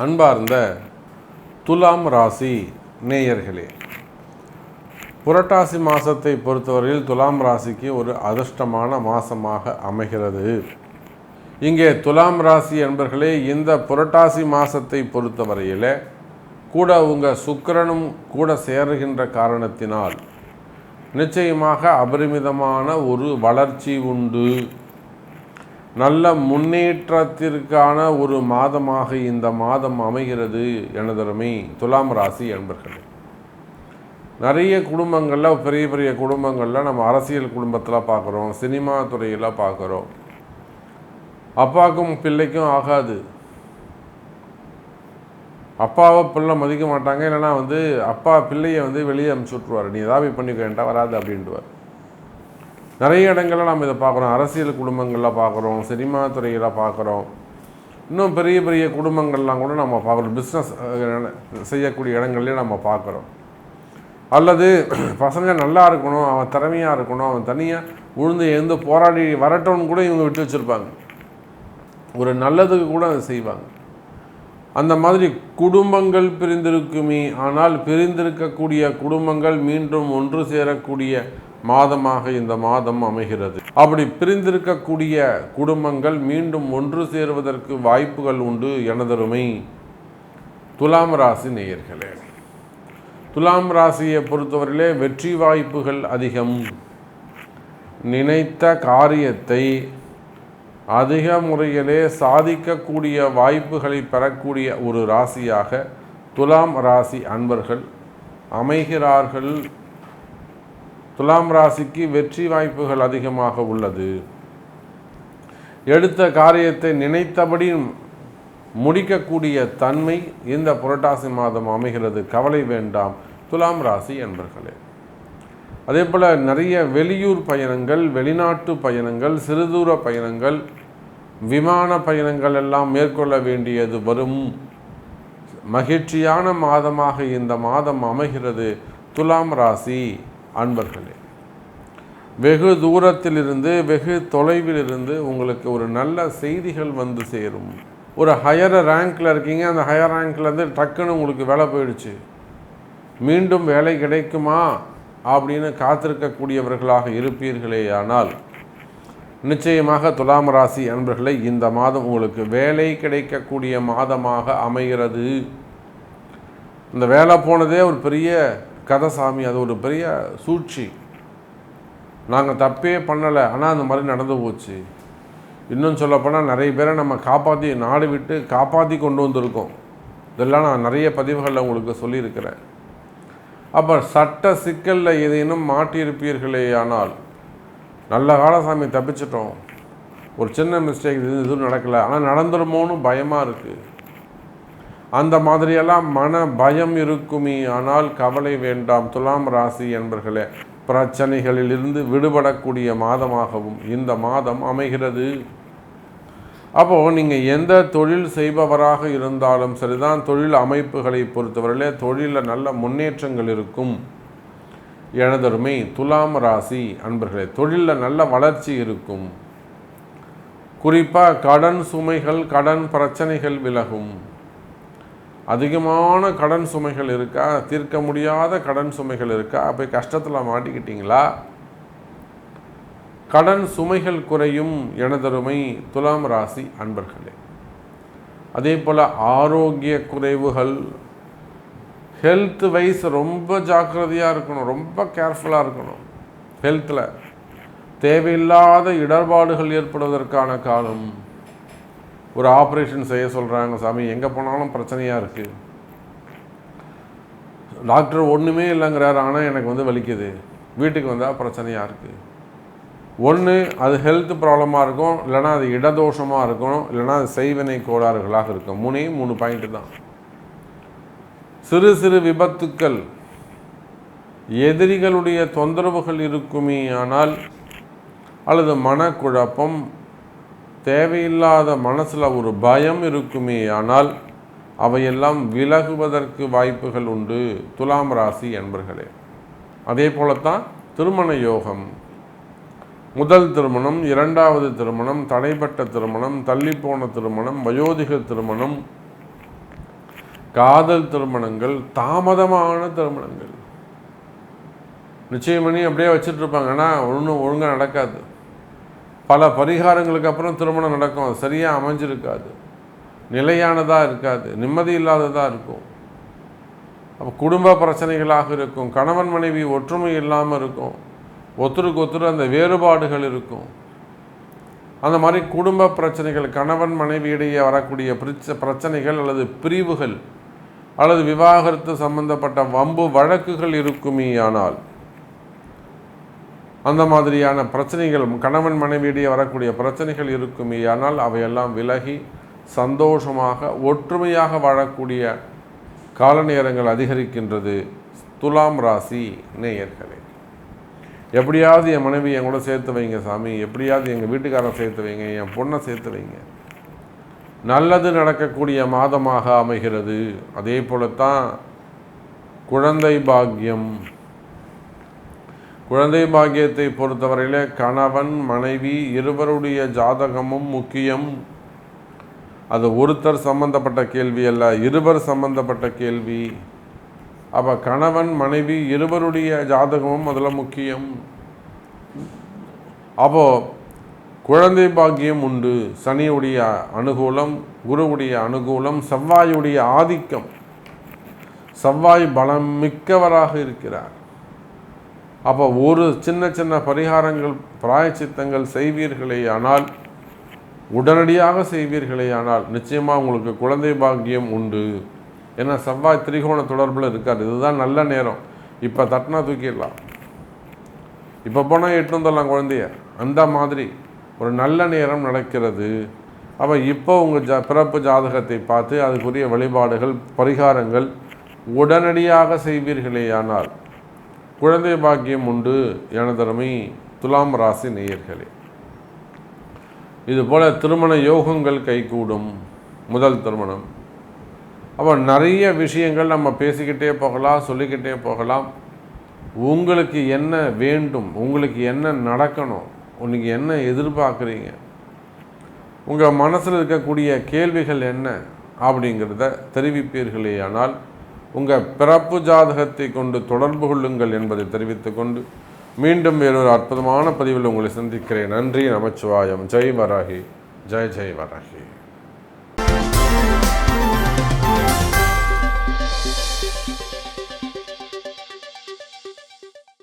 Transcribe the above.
அன்பார்ந்த துலாம் ராசி நேயர்களே புரட்டாசி மாதத்தை பொறுத்தவரையில் துலாம் ராசிக்கு ஒரு அதிர்ஷ்டமான மாதமாக அமைகிறது. இங்கே துலாம் ராசி என்பர்களே இந்த புரட்டாசி மாதத்தை பொறுத்தவரையில் கூட உங்கள் சுக்கிரனும் கூட சேருகின்ற காரணத்தினால் நிச்சயமாக அபரிமிதமான ஒரு வளர்ச்சி உண்டு. நல்ல முன்னேற்றத்திற்கான ஒரு மாதமாக இந்த மாதம் அமைகிறது எனதருமை துலாம் ராசி என்பர்களே நிறைய குடும்பங்களில் பெரிய பெரிய குடும்பங்களில் நம்ம அரசியல் குடும்பத்தில் பார்க்குறோம் சினிமா துறையில் பார்க்குறோம் அப்பாவுக்கும் பிள்ளைக்கும் ஆகாது. அப்பாவை பிள்ளை மதிக்க மாட்டாங்க இல்லைன்னா வந்து அப்பா பிள்ளையை வந்து வெளியே அனுப்பிச்சி விட்ருவார் நீ ஏதாவது பண்ணிக்க வேண்டாம் வராது அப்படின்ட்டுவார் நிறைய இடங்களில் நம்ம இதை பார்க்குறோம். அரசியல் குடும்பங்களில் பார்க்குறோம். சினிமா துறையில் பார்க்குறோம். இன்னும் பெரிய பெரிய குடும்பங்கள்லாம் கூட நம்ம பார்க்குறோம். பிஸ்னஸ் செய்யக்கூடிய இடங்கள்லையும் நம்ம பார்க்குறோம். அல்லது பசங்க நல்லா இருக்கணும் அவன் திறமையாக இருக்கணும் அவன் தனியாக உழுந்து எழுந்து போராடி வரட்டும்னு கூட இவங்க விட்டு வச்சுருப்பாங்க. ஒரு நல்லதுக்கு கூட அதை செய்வாங்க. அந்த மாதிரி குடும்பங்கள் பிரிந்திருக்குமே. ஆனால் பிரிந்திருக்கக்கூடிய குடும்பங்கள் மீண்டும் ஒன்று சேரக்கூடிய மாதமாக இந்த மாதம் அமைகிறது. அப்படி பிரிந்திருக்கக்கூடிய குடும்பங்கள் மீண்டும் ஒன்று சேருவதற்கு வாய்ப்புகள் உண்டு எனதருமை துலாம் ராசி நேயர்களே. துலாம் ராசியை பொறுத்தவரையிலே வெற்றி வாய்ப்புகள் அதிகம். நினைத்த காரியத்தை அதிக முறையிலே சாதிக்கக்கூடிய வாய்ப்புகளை பெறக்கூடிய ஒரு ராசியாக துலாம் ராசி அன்பர்கள் அமைகிறார்கள். துலாம் ராசிக்கு வெற்றி வாய்ப்புகள் அதிகமாக உள்ளது. எடுத்த காரியத்தை நினைத்தபடி முடிக்கக்கூடிய தன்மை இந்த புரட்டாசி மாதம் அமைகிறது. கவலை வேண்டாம். துலாம் ராசி என்பர்களே அதே போல் நிறைய வெளியூர் பயணங்கள் வெளிநாட்டு பயணங்கள் சிறுதூர பயணங்கள் விமான பயணங்கள் எல்லாம் மேற்கொள்ள வேண்டியது வரும். மகிழ்ச்சியான மாதமாக இந்த மாதம் அமைகிறது. துலாம் ராசி அன்பர்களே வெகு தூரத்திலிருந்து வெகு தொலைவிலிருந்து உங்களுக்கு ஒரு நல்ல செய்திகள் வந்து சேரும். ஒரு ஹையர் ரேங்க்கில் இருக்கீங்க. அந்த ஹையர் ரேங்க்லேருந்து டக்குன்னு உங்களுக்கு வேலை போயிடுச்சு. மீண்டும் வேலை கிடைக்குமா? அப்படின்னு காத்திருக்கக்கூடியவர்களாக இருப்பீர்களேயானால் நிச்சயமாக துலாம் ராசி அன்பர்களை இந்த மாதம் உங்களுக்கு வேலை கிடைக்கக்கூடிய மாதமாக அமைகிறது. இந்த வேலை போனதே ஒரு பெரிய கதை சாமி அது ஒரு பெரிய சூழ்ச்சி. நாங்கள் தப்பே பண்ணலை ஆனால் அந்த மாதிரி நடந்து போச்சு. இன்னும் சொல்லப்போனால் நிறைய பேரை நம்ம காப்பாற்றி நாடு விட்டு காப்பாற்றி கொண்டு வந்திருக்கோம். இதெல்லாம் நான் நிறைய பதிவுகளில் உங்களுக்கு சொல்லியிருக்கிறேன். அப்போ சட்ட சிக்கலில் ஏதேனும் மாட்டியிருப்பீர்களே ஆனால் நல்ல காலசாமி தப்பிச்சிட்டோம். ஒரு சின்ன மிஸ்டேக் இது எதுவும் நடக்கலை. ஆனால் நடந்துருமோன்னு பயமாக இருக்குது அந்த மாதிரியெல்லாம் மன பயம் இருக்குமே ஆனால் கவலை வேண்டாம். துலாம் ராசி என்பர்களே பிரச்சனைகளிலிருந்து விடுபடக்கூடிய மாதமாகவும் இந்த மாதம் அமைகிறது. அப்போது நீங்கள் எந்த தொழில் செய்பவராக இருந்தாலும் சரிதான் தொழில் அமைப்புகளை பொறுத்தவரையிலே தொழிலில் நல்ல முன்னேற்றங்கள் இருக்கும். எனதருமை துலாம் ராசி அன்பர்களே தொழிலில் நல்ல வளர்ச்சி இருக்கும். குறிப்பாக கடன் சுமைகள் கடன் பிரச்சனைகள் விலகும். அதிகமான கடன் சுமைகள் இருக்கா? தீர்க்க முடியாத கடன் சுமைகள் இருக்கா? போய் கஷ்டத்தில் மாட்டிக்கிட்டீங்களா? கடன் சுமைகள் குறையும் எனதருமை துலாம் ராசி அன்பர்களே. அதே போல் ஆரோக்கிய குறைவுகள் ஹெல்த் வைஸ் ரொம்ப ஜாக்கிரதையாக இருக்கணும் ரொம்ப கேர்ஃபுல்லாக இருக்கணும். ஹெல்த்தில் தேவையில்லாத இடர்பாடுகள் ஏற்படுவதற்கான காலம். ஒரு ஆப்ரேஷன் செய்ய சொல்கிறாங்க சாமி எங்கே போனாலும் பிரச்சனையாக இருக்குது டாக்டர் ஒன்றுமே இல்லைங்கிறார் ஆனால் எனக்கு வந்து வலிக்குது. வீட்டுக்கு வந்தால் பிரச்சனையாக இருக்குது ஒன்று அது ஹெல்த் ப்ராப்ளமாக இருக்கும் இல்லைனா அது இடதோஷமாக இருக்கும் இல்லைனா அது செய்வினை கோளாறுகளாக இருக்கும். மூணே மூணு பாயிண்ட்டு தான். சிறு சிறு விபத்துக்கள் எதிரிகளுடைய தொந்தரவுகள் இருக்குமே ஆனால் அல்லது மனக்குழப்பம் தேவையில்லாத மனசில் ஒரு பயம் இருக்குமே ஆனால் அவையெல்லாம் விலகுவதற்கு வாய்ப்புகள் உண்டு. துலாம் ராசி என்பர்களே அதே போலத்தான் திருமண யோகம். முதல் திருமணம் இரண்டாவது திருமணம் தடைப்பட்ட திருமணம் தள்ளிப்போன திருமணம் வயோதிக திருமணம் காதல் திருமணங்கள் தாமதமான திருமணங்கள். நிச்சயம் பண்ணி அப்படியே வச்சுட்டு இருப்பாங்கன்னா ஒன்றும் ஒழுங்காக நடக்காது. பல பரிகாரங்களுக்கு அப்புறம் திருமணம் நடக்கும். அது சரியாக அமைஞ்சிருக்காது. நிலையானதாக இருக்காது. நிம்மதி இல்லாததாக இருக்கும். அப்போ குடும்ப பிரச்சனைகளாக இருக்கும். கணவன் மனைவி ஒற்றுமை இல்லாமல் இருக்கும். ஒருத்தருக்கு ஒருத்தர் அந்த வேறுபாடுகள் இருக்கும். அந்த மாதிரி குடும்ப பிரச்சனைகள் கணவன் மனைவி இடையே வரக்கூடிய பிரச்ச பிரச்சனைகள் அல்லது பிரிவுகள் அல்லது விவாகரத்து சம்பந்தப்பட்ட வம்பு வழக்குகள் இருக்குமே ஆனால் அந்த மாதிரியான பிரச்சனைகள் கணவன் மனைவியிடையே வரக்கூடிய பிரச்சனைகள் இருக்குமே ஆனால் அவையெல்லாம் விலகி சந்தோஷமாக ஒற்றுமையாக வாழக்கூடிய கால நேரங்கள் அதிகரிக்கின்றது. துலாம் ராசி நேயர்களே. எப்படியாவது என் மனைவி என் கூட சேர்த்து வைங்க சாமி. எப்படியாவது எங்கள் வீட்டுக்காரன் சேர்த்து வைங்க என் பொண்ணை சேர்த்து வைங்க. நல்லது நடக்கக்கூடிய மாதமாக அமைகிறது. அதே போலத்தான் குழந்தை பாக்கியம். குழந்தை பாக்கியத்தை பொறுத்தவரையில் கணவன் மனைவி இருவருடைய ஜாதகமும் முக்கியம். அது ஒருத்தர் சம்பந்தப்பட்ட கேள்வி அல்ல இருவர் சம்பந்தப்பட்ட கேள்வி. அப்போ கணவன் மனைவி இருவருடைய ஜாதகமும் அதில் முக்கியம். அப்போ குழந்தை பாக்கியம் உண்டு. சனியுடைய அனுகூலம் குருவுடைய அனுகூலம் செவ்வாயுடைய ஆதிக்கம். செவ்வாய் பலம் மிக்கவராக இருக்கிறார். அப்போ ஒரு சின்ன சின்ன பரிகாரங்கள் பிராயச்சித்தங்கள் செய்வீர்களே ஆனால் உடனடியாக செய்வீர்களே ஆனால் நிச்சயமாக உங்களுக்கு குழந்தை பாக்கியம் உண்டு. ஏன்னா செவ்வாய் திரிகோண தொடர்பில் இருக்கார் இதுதான் நல்ல நேரம். இப்போ தட்டினா தூக்கிடலாம். இப்போ போனால் எட்டு வந்துடலாம் குழந்தைய. அந்த மாதிரி ஒரு நல்ல நேரம் நடக்கிறது. அப்போ இப்போ உங்கள் ஜா பிறப்பு ஜாதகத்தை பார்த்து அதுக்குரிய வழிபாடுகள் பரிகாரங்கள் உடனடியாக செய்வீர்களேயானால் குழந்தை பாக்கியம் உண்டு எனதருமை துலாம் ராசி நேயர்களே. இதுபோல் திருமண யோகங்கள் கைகூடும் முதல் திருமணம். அப்போ நிறைய விஷயங்கள் நம்ம பேசிக்கிட்டே போகலாம் சொல்லிக்கிட்டே போகலாம். உங்களுக்கு என்ன வேண்டும் உங்களுக்கு என்ன நடக்கணும் உங்களுக்கு என்ன எதிர்பார்க்குறீங்க உங்கள் மனசில் இருக்கக்கூடிய கேள்விகள் என்ன அப்படிங்கிறத தெரிவிப்பீர்களே ஆனால் உங்கள் பிறப்பு ஜாதகத்தை கொண்டு தொடர்பு கொள்ளுங்கள் என்பதை தெரிவித்துக்கொண்டு மீண்டும் வேறொரு அற்புதமான பதிவில் உங்களை சந்திக்கிறேன். நன்றி நமச்சிவாயம். ஜெய் வராகி. ஜெய் ஜெய் வராகி.